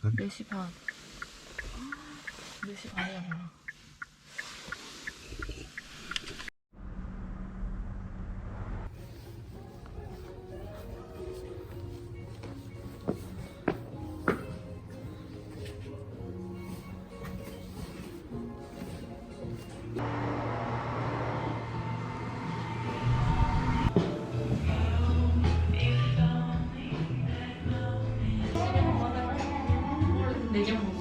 기다려 4시 반. 4시 반이야, 뭐야.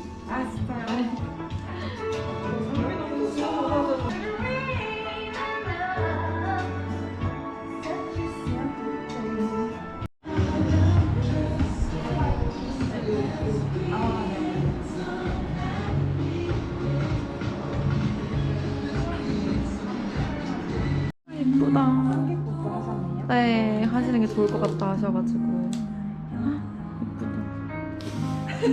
예쁘다. 네, 하시는 게 좋을 것 같다 하셔가지고.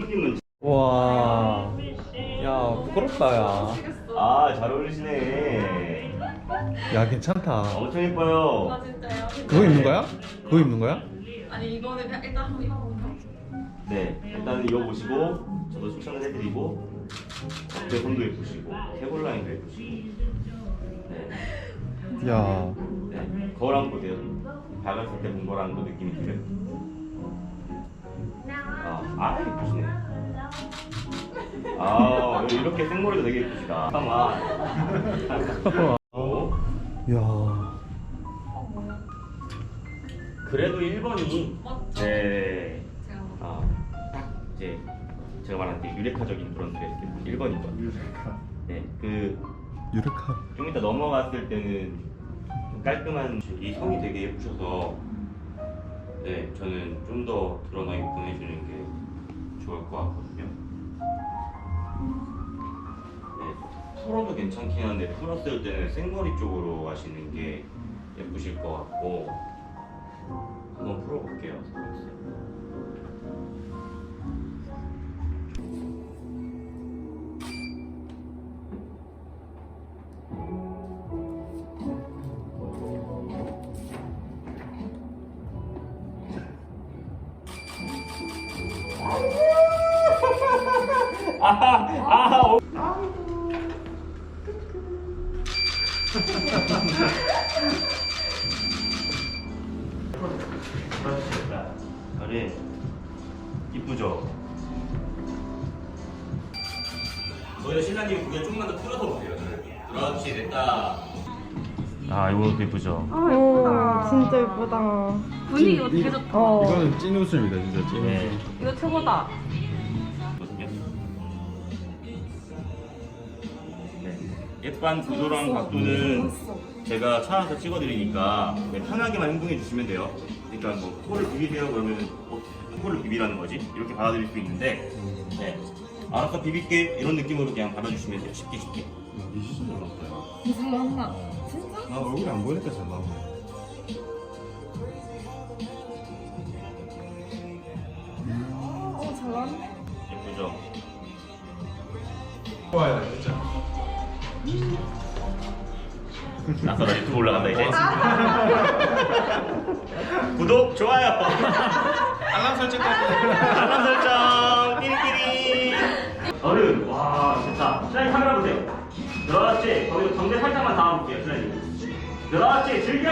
신부님은 와. 야, 부끄럽다, 야. 아 잘 어울리시네 야, 괜찮다. 엄청 예뻐요 아, 진짜요? 그거 입는 거야? 그거 입는 거야? 아니, 이거는 그냥 일단 한번 입어볼까? 네, 일단은 이거 보시고 저도 추천을 해드리고 어깨 손도 예쁘시고 해골라인도 예쁘시고 네, 야. 네, 거울랑 보세요 밝았을 때 본 거랑 또 느낌이 틀려요 아, 아 예쁘시네 아 이렇게 생머리도 되게 예쁘시다 잠깐만 어? 야. 그래도 1번이 맞죠? 네 제가 뭐- 아, 딱 이제 제가 말한 게 유레카적인 그런 드레스 1번인 거 네, 그 유력한. 좀 이따 넘어갔을 때는 좀 깔끔한 이 성이 되게 예쁘셔서 네 저는 좀 더 드러나게 보내주는 게 좋을 것 같거든요. 네 풀어도 괜찮긴 한데 풀었을 때는 생머리 쪽으로 가시는 게 예쁘실 것 같고 한번 풀어볼게요. 그렇습니다. 다리 이쁘죠? 저희 신랑님 고개 조금만 더 틀어서 보세요. 그렇지 됐다. 아 이것도 이쁘죠? 오, 진짜 예쁘다. 분위기 되게 좋다. 어. 이거는 찐 웃음이다, 진짜 찐 네. 웃음. 이거 최고다. 네. 예쁜 구도랑 각도는 제가 찾아서 찍어드리니까 네, 편하게만 행동해 주시면 돼요. 그러니까 뭐 코를 비비세요 그러면 어, 코를 비비라는 거지 이렇게 받아들일 수 있는데 네. 알아서 비빌게 이런 느낌으로 그냥 받아주시면 돼요. 쉽게 쉽게. 나왔다, 야. 무슨 맛나? 진짜? 나 얼굴이 안 보이니까 잘 나오네. 어, 잘 나왔네. 예쁘죠? 좋아요, 나서 나 유튜브 올라간다 이제. 구독 좋아요. 알람 설정까지. 알람 설정 끼리끼리. 어른 와 좋다. 신랑님 카메라 보세요. 그렇지 거기서 정대 살짝만 담아볼게요 신랑님. 그렇지 즐겨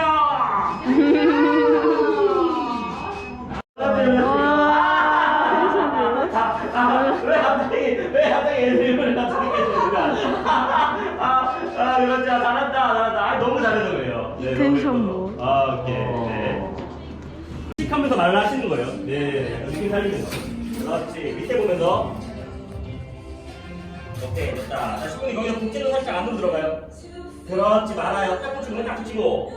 말을 하시는 거예요. 네, 느낌 살리면서. 그렇지. 밑에 보면서. 오케이, 됐다. 자, 10분이 거기서 국제로 살짝 안으로 들어가요. 그렇지, 말아요. 딱 붙이고, 딱 붙이고.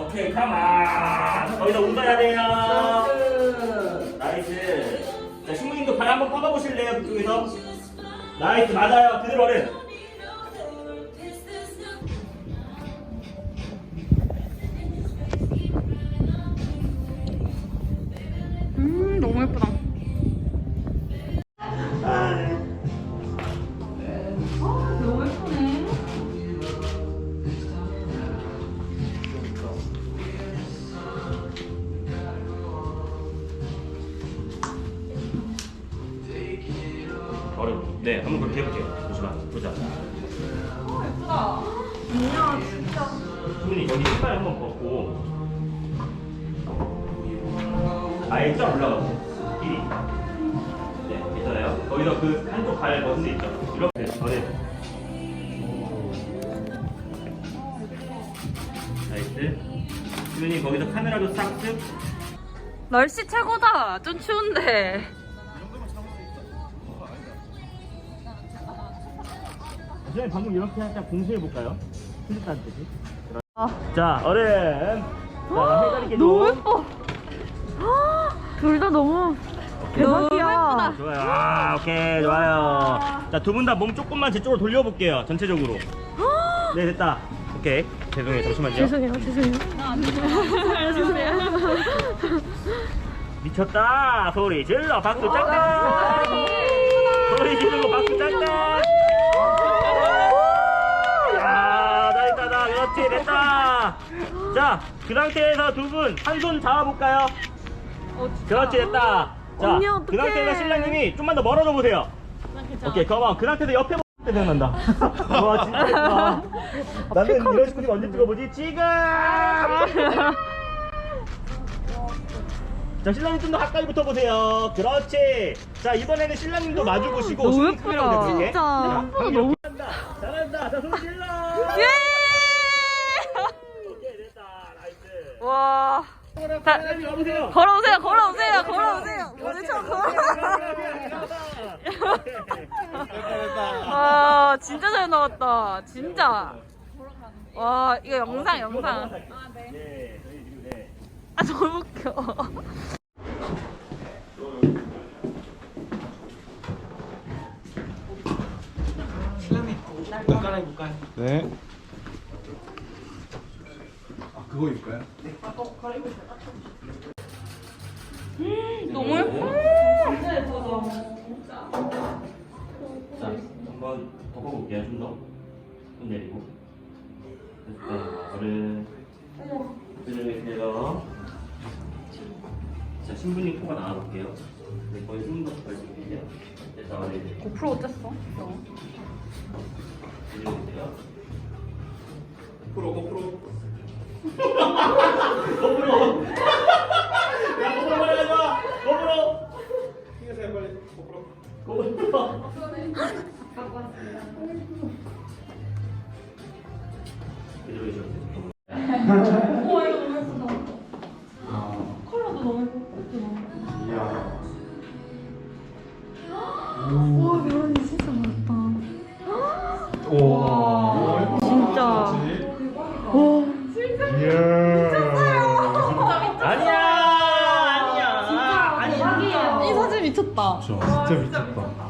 오케이, 가만. 거기다 웃어야 돼요. 나이스. 자, 신부님도 발 한번 뻗어보실래요? 그쪽에서? 나이스, 맞아요. 그대로. 음 네, 한번 그렇게 해볼게요. 잠시만, 보자. 예쁘다. 이야 진짜. 신부님, 여기 신발 한번 벗고. 아예 쫙 올라가고. 길이. 네, 괜찮아요? 거기서 그 한쪽 발 벗은 데 있죠? 이렇게. 어른. 나이스. 신부님, 거기서 카메라도 싹 쓱. 날씨 최고다. 좀 추운데. 선생님 방금 이렇게 살짝 공수해 볼까요? 필립 듯이. 아 자, 어른. 자, 해가리 너무 예뻐. 둘 다 너무 대박이야. 좋아요. 아, 오케이, 좋아요. 자, 두 분 다 몸 조금만 제 쪽으로 돌려볼게요. 전체적으로. 네, 됐다. 오케이. 죄송해요. 잠시만요. 죄송해요, 죄송해요. 죄송해요. 미쳤다. 소리 질러. 박수 짝짝. 소리 지르고 박수 짝짝. 야, 나 있다, 나. 그렇지, 됐다. 자, 그 상태에서 두 분 한 손 잡아볼까요? 그렇지, 됐다. 자, 언니, 그 어떡해. 상태에서 신랑님이 좀만 더 멀어져 보세요. 오케이, 그만. 그 상태에서 옆에 보면 생각난다. 와, 진짜 예쁘다. 나는 이런 식으로 언제 찍어보지? 지금! 자, 신랑님 좀 더 가까이 붙어보세요. 그렇지. 자, 이번에는 신랑님도 마주 보시고 너무 카메라 예쁘다. 진짜. 자, 예쁘다, 너무. 잘한다. 잘한다. 자, 손 질러. 예! 오케이, 됐다. 나이스. 와. 와보세요. 걸어오세요, 걸어오세요, 걸어오세요. 처음 걸어. 와, 진짜 잘 나왔다. 진짜. 와, 이거 영상, 영상. 지금 네. 아, 너무 웃겨. 네. 아 그거 입을까요? 너무 예뻐. 자, 한번 덮어볼게요. 좀 더. 손 내리고. 됐다. 어른. 들으세요. 자, 신부님 코가 나와볼게요. 네, 거의 숨도 걸릴게요. 됐다. 어른. 고프로 어땠어? 들으세요. 고프로 고프로. 거꾸로. 야, 거꾸로 말하지 마. 거꾸로. ting하세요 빨리 고프로. 거꾸로. 들으세요.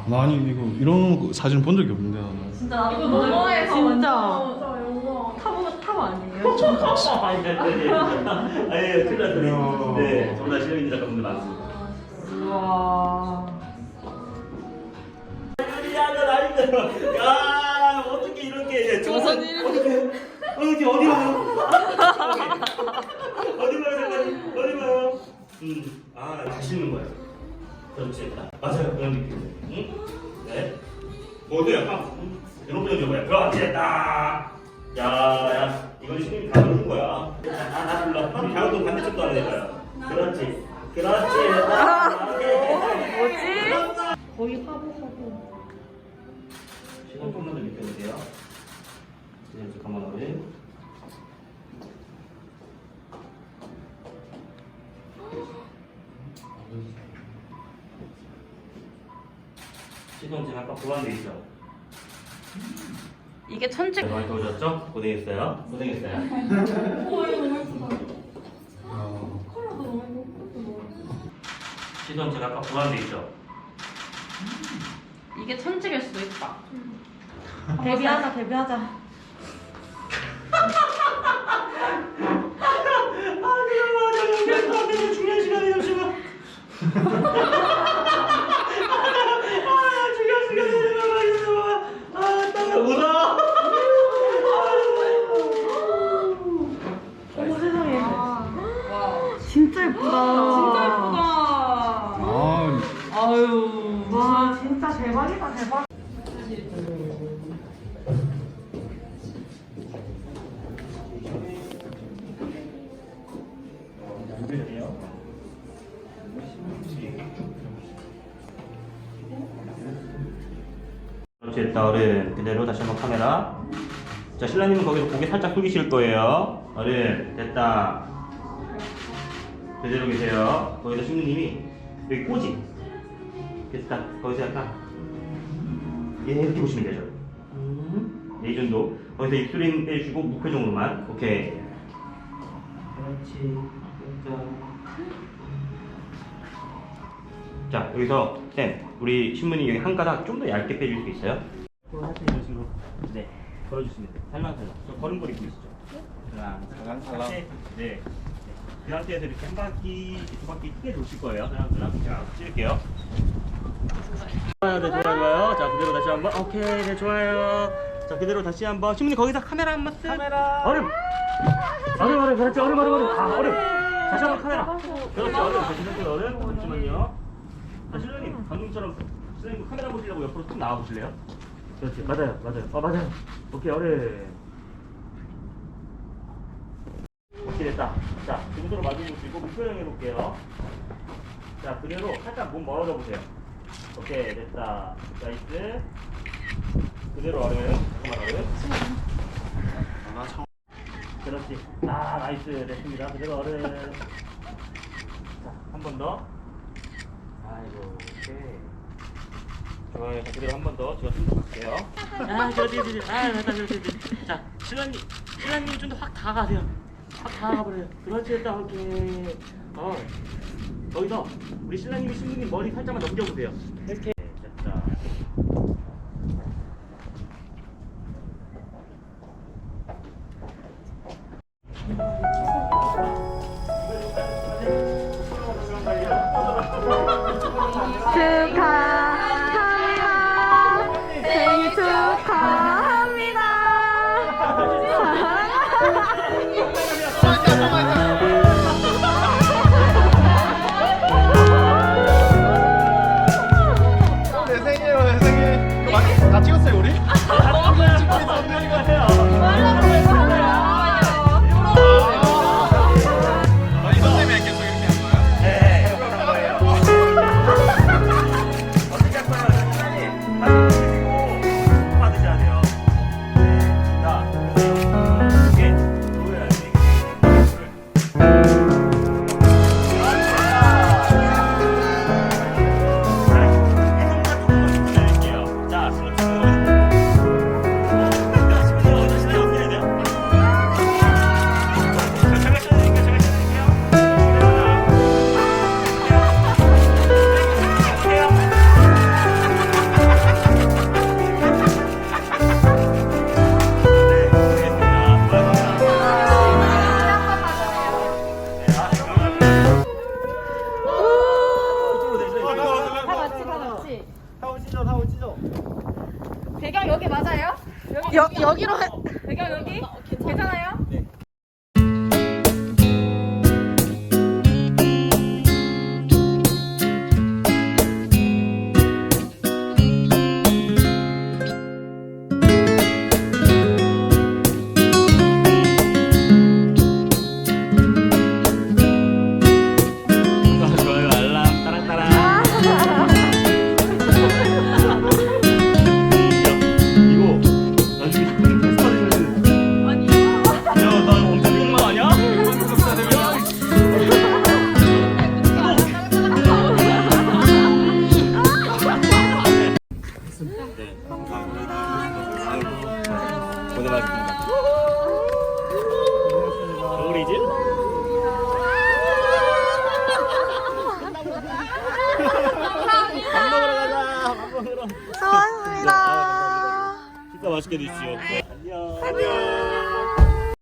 나 아니 이거 이런 사진 본 적이 없는데 나는. 진짜 이거 너무해 진짜. 타보 타보 아니에요? 아니, 아니, 아니, 아니, 큰일 났어요. 네, 저보다 실력인 작가분들 많습니다. 와. 야, 나 힘들어. 야, 어떻게 이렇게. 무슨 일이야? 어떻게, 어디 봐요? 어디 봐요, 잠깐. 어디 봐요? 음, 아, 맛있는 거예요. 그렇지. 맞아요, 그런 느낌. 응? 네. 어디 약간, 음, 이런 표정 줘봐요. 그렇지, 됐다. 야, 야, 이건 신님이 다 누른 거야. 아, 나 불러. 한 배우도 반대쪽도 안 되니까요. 그렇지. 그렇지. 오케이. 뭐지? 시선 지금 아까 보완돼 있죠? 이게 천체 많이 더우셨죠? 고생했어요. 고생했어요. 시선 제가 아까 보완돼 있죠? 이게 천직일 수도 있다. 데뷔하자 데뷔하자 됐다 어른 그대로 다시 한번 카메라. 자 신랑님은 거기서 고개 살짝 숙이실 거예요. 어른 됐다. 그대로 계세요. 거기서 신부님이 여기 꼬지 됐다. 거기서 약간 예 이렇게 보시면 되죠. 음, 네, 이 정도. 거기서 입술인 빼주고 무표정으로만. 오케이. 그렇지. 됐다 자 여기서 쌤 우리 신부님 여기 한 가닥 좀 더 얇게 빼줄 수 있어요? 살짝 이런 식으로. 네 걸어주시면 돼요. 살랑살랑. 저 걸음걸이 보이시죠? 살랑살랑. 네. 네. 그 상태에서 이렇게 한 바퀴 두 바퀴 크게 도실 거예요. 살랑살랑. 찍을게요. 좋아요 네 좋아요 자 그대로 다시 한번. 오케이 네 좋아요. 자 그대로 다시 한번. 신부님 거기서 카메라 한 번씩. 카메라. 얼음. 얼음 얼음. 그렇지 얼음 얼음 얼음. 아 얼음. 다시 한번 카메라. 그렇지 얼음. 다시 한번 얼음. 잠시만요 자, 신랑님 방금처럼 신랑님 카메라 보시려고 옆으로 쭉 나와 보실래요? 그렇지. 맞아요. 맞아요. 어 맞아요. 오케이. 어래 오케이 됐다. 자 등도로 마주보시고 목표형 해볼게요. 자 그대로 살짝 몸 멀어져 보세요. 오케이 됐다. 나이스. 그대로 어른 잠깐만 어른 그렇지. 아 나이스. 됐습니다. 그대로 어른 자한 번더 아이고, 오케이. 좋아요. 자, 그대로 한번 더 제가 좀더 갈게요. 아, 저기, 저기, 아, 됐다, 저기, 저기. 자, 신랑님, 신랑님 좀 더 확 다가가세요. 확 다가가버려요. 그렇지, 됐다, 오케이. 어, 거기서 우리 신랑님이 신부님 머리 살짝만 넘겨보세요. 이렇게. 됐다. 축하합니